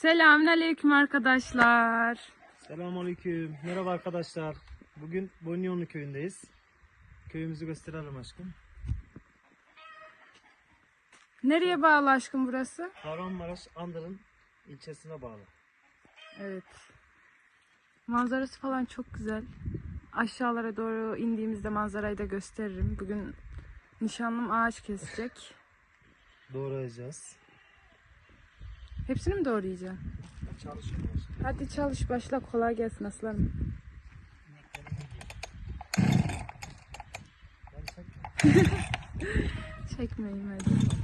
Selamünaleyküm arkadaşlar. Selamünaleyküm. Merhaba arkadaşlar. Bugün Bonyonlu köyündeyiz. Köyümüzü gösterelim aşkım. Nereye bağlı aşkım burası? Kahramanmaraş Andır'ın ilçesine bağlı. Evet. Manzarası falan çok güzel. Aşağılara doğru indiğimizde manzarayı da gösteririm. Bugün nişanlım ağaç kesecek. Doğrayacağız. Hepsini mi doğrayacağım? Çalışıyoruz. Hadi çalış başla kolay gelsin aslanım. Çekmeyeyim hadi.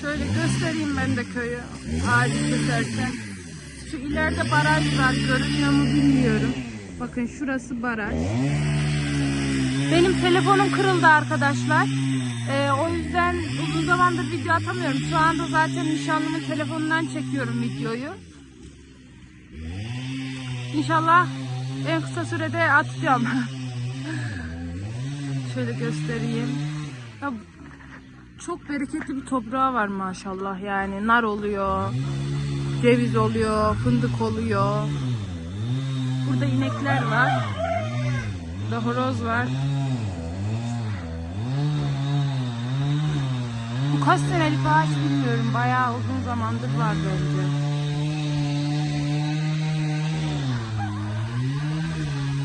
Şöyle göstereyim ben de köyü ağacı keserken. Şu ileride baraj var. Görünüyor mu bilmiyorum. Bakın şurası baraj. Benim telefonum kırıldı arkadaşlar. Ee, o yüzden uzun zamandır video atamıyorum. Şu anda zaten nişanlımın telefonundan çekiyorum videoyu. İnşallah en kısa sürede atacağım. Şöyle göstereyim. Ya çok bereketli bir toprağı var maşallah yani. Nar oluyor, ceviz oluyor, fındık oluyor. Burada inekler var. Burada horoz var. Kaç senelik ağaç bilmiyorum. Bayağı uzun zamandır var bence.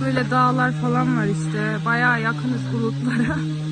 Böyle dağlar falan var işte. Bayağı yakınız bulutlara.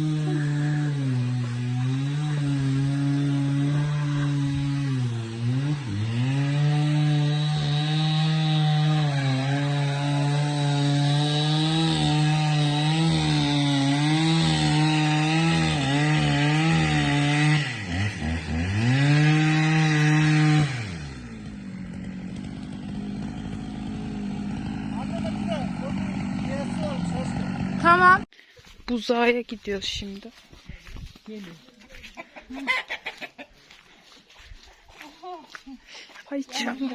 Tamam. Buzağa gidiyoruz şimdi. Ay canım.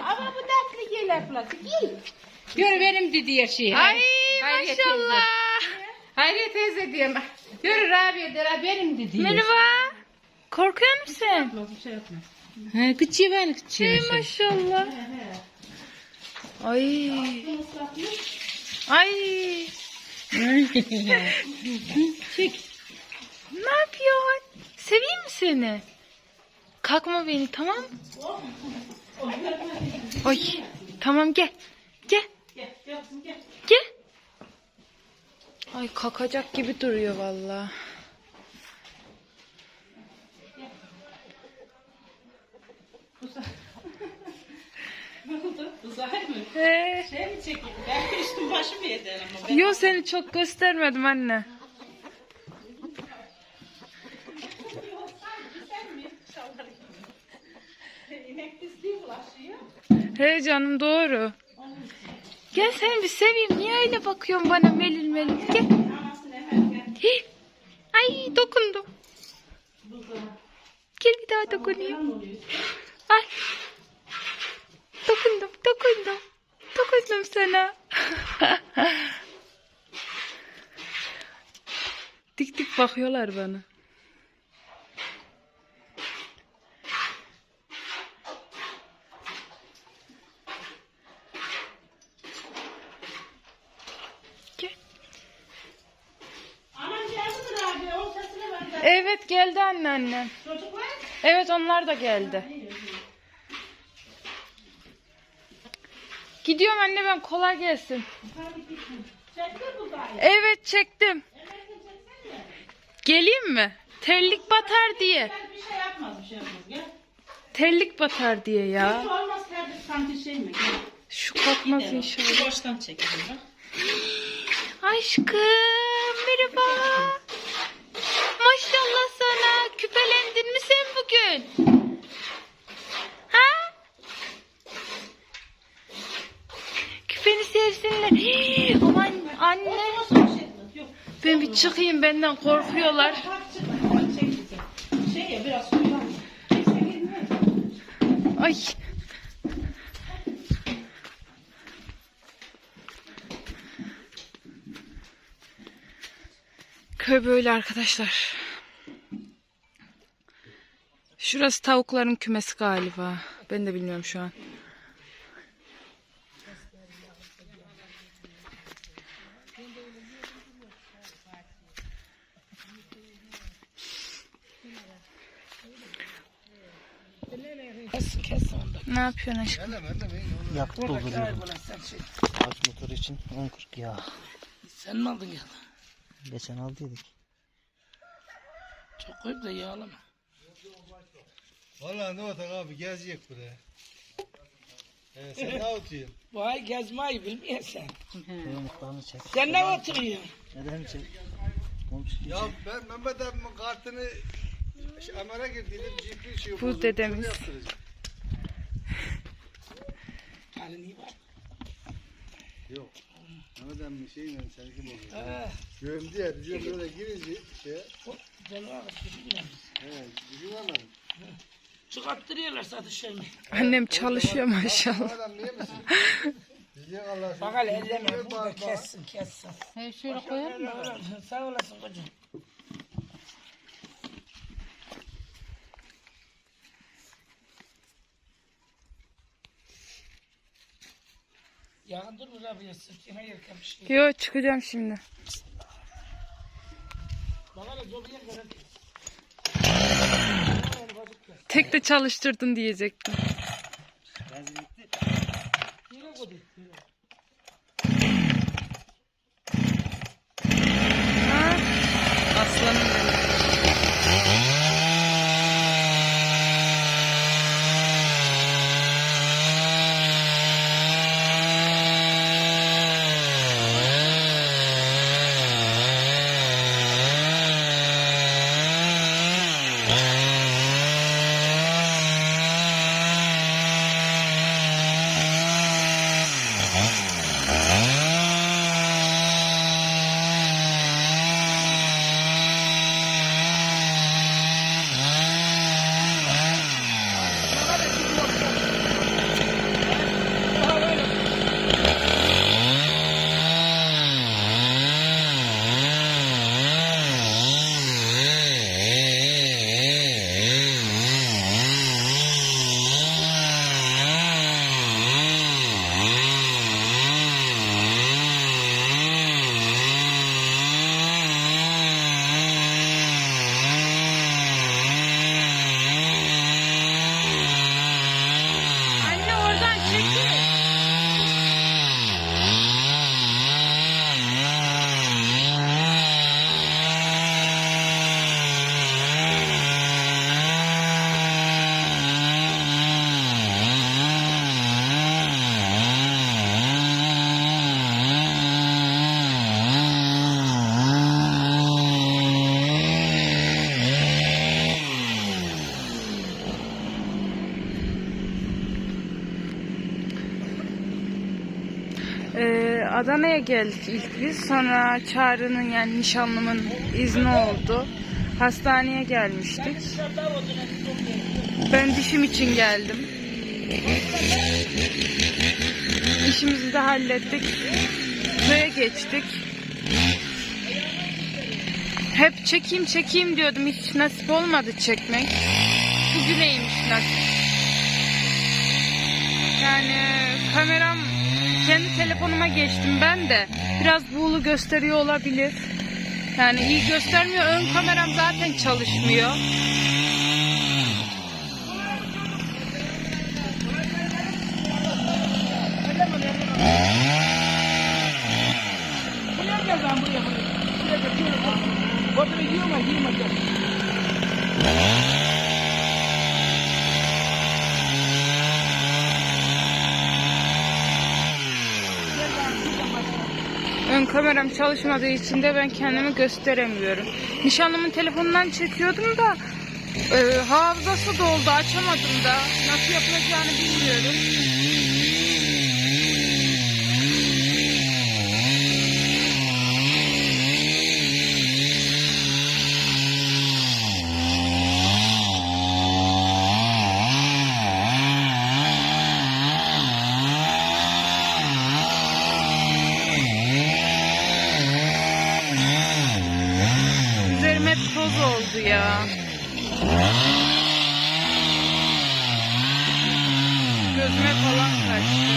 Ama bu tatlı gelir plakı. Gör benim dediği şey. Ay Hayriye maşallah. Hayriye teyze diyeyim. Gör Rabia der benim dediği. Merhaba. Korkuyor musun? Ha, kıçı ben kıçı. Ay maşallah. Ay. Ay. Çek. Ne yapıyorsun? Seveyim mi seni? Kalkma beni tamam mı? Ay. Tamam gel. Gel. Gel. Ay kakacak gibi duruyor vallahi. Uzay mı? He. Şey mi çekeyim? Ben üstüm başımı yedin ama. Yo seni çok göstermedim anne. İnek pisliği bulaşıyor. He canım doğru. Gel seni bir seveyim. Niye öyle bakıyorsun bana melil melil? Gel. Anasını hemen. Ay dokundum. Gel bir daha dokunayım. Ay. Dokundum, dokundum. Dokundum sana. dik dik bakıyorlar bana. Evet geldi anneannem. Evet onlar da geldi. Anne ben kolay gelsin. Evet çektim. Geleyim mi? Terlik batar diye. Bir şey yapmaz bir şey yapmaz gel. Terlik batar diye ya. Hiç olmaz kardeş sanki şey mi? Şu kalkmaz inşallah. Şu baştan çekelim bak. Aşkım merhaba. Maşallah sana. Küpelendin mi sen bugün? Ha? Hii, Aman anne. Ben bir çıkayım benden korkuyorlar. Ay. Köy böyle arkadaşlar. Şurası tavukların kümesi galiba. Ben de bilmiyorum şu an. Ne yapıyorsun aşkım? Yakıt dolduruyorum. Aç motor için 10.40 ya. Sen mi aldın ya? Geçen aldıydık. Çok koyup da yağlama. Valla ne olacak abi gezecek buraya. Ee, sen ne oturuyorsun? Vay gezmeyi bilmiyorsun. Benim muhtarını çek. Sen ne oturuyorsun? Neden çek? Komşu Ya ben Mehmet abimin kartını şey, Ömer'e girdiydim. Şey Bu dedemiz. şunu yaptıracağım. Halin iyi var. Yok. Mehmet abimin şeyle seninki bozuldu. Ha, Göğüm diye bizim böyle girince şey. canım ağrı gidiyor. He, bizim anladım. Çıkarttırıyorlar şey mi? Annem çalışıyor maşallah. Mehmet abi niye misin? Bizim Allah Bak hele elleme burada kessin kessin. He şöyle koyalım mı? Sağ olasın kocam. Yağın dur mu abi sırtına yerken bir şey. Yo çıkacağım şimdi. Hele dolu yer gören. Tek de çalıştırdın diyecektim. Benzin bitti. Yine koydu. Adana'ya geldik ilk biz. Sonra Çağrı'nın yani nişanlımın izni oldu. Hastaneye gelmiştik. Ben dişim için geldim. İşimizi de hallettik. Köye geçtik. Hep çekeyim çekeyim diyordum. Hiç nasip olmadı çekmek. Bugüneymiş nasip. Yani kameram kendi telefonuma geçtim ben de. Biraz buğulu gösteriyor olabilir. Yani iyi göstermiyor. Ön kameram zaten çalışmıyor. Buraya gel, buraya gel. Buraya gel, girme, girme gel. Ön kameram çalışmadığı için de ben kendimi gösteremiyorum. Nişanlımın telefonundan çekiyordum da e, hafızası doldu açamadım da. Nasıl yapılacağını bilmiyorum. Üzerim hep oldu ya. Gözüme falan kaçtı.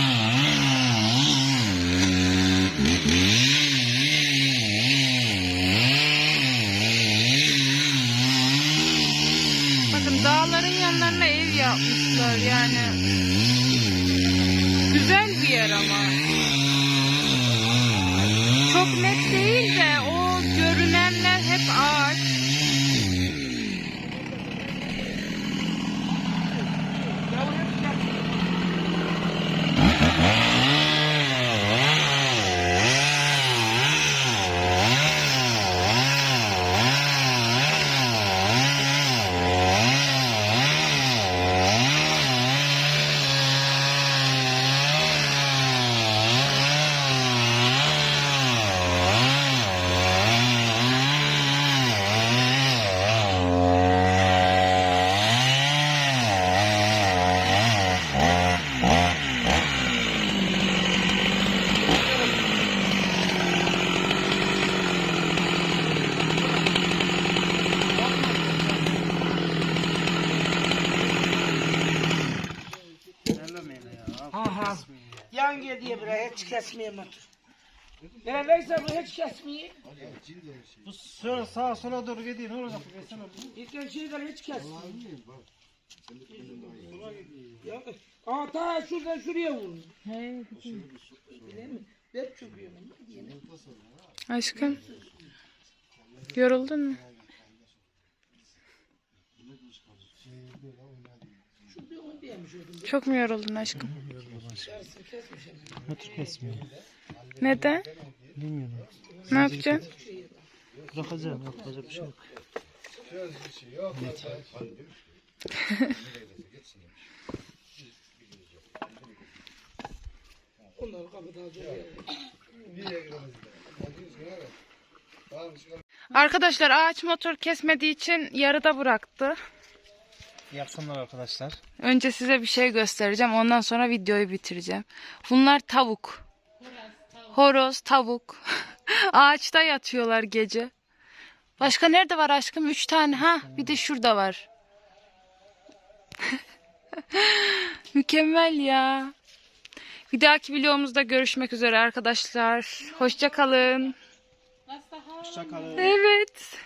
Bakın dağların yanlarına ev yapmışlar yani. Güzel bir yer ama. Çok net değil de o görünenler hep ağaç. Ellemeyin ya. Aha. Yan gel diye bir hiç kesmeyeyim otur. Neredeyse bu hiç kesmeyi. Bu şöyle sağa sola doğru gidiyor. Ne olacak? Geçsen olur. İlk şeyler hiç kesmiyor. Ya, Aa ta şuradan şuraya vurun. Hep çöküyorum. Aşkım. Yoruldun mu? Çok mu yoruldun aşkım? Motor kesmiyor. Neden? Bilmiyorum. Ne yapacaksın? Bırakacağım. Yapacak bir şey yok. Zorluyor. Arkadaşlar ağaç motor kesmediği için yarıda bıraktı. İyi akşamlar arkadaşlar. Önce size bir şey göstereceğim. Ondan sonra videoyu bitireceğim. Bunlar tavuk. Horoz, tavuk. Ağaçta yatıyorlar gece. Başka nerede var aşkım? Üç tane. Ha, bir de şurada var. Mükemmel ya. Bir dahaki videomuzda görüşmek üzere arkadaşlar. Hoşça kalın. Hoşçakalın. Evet.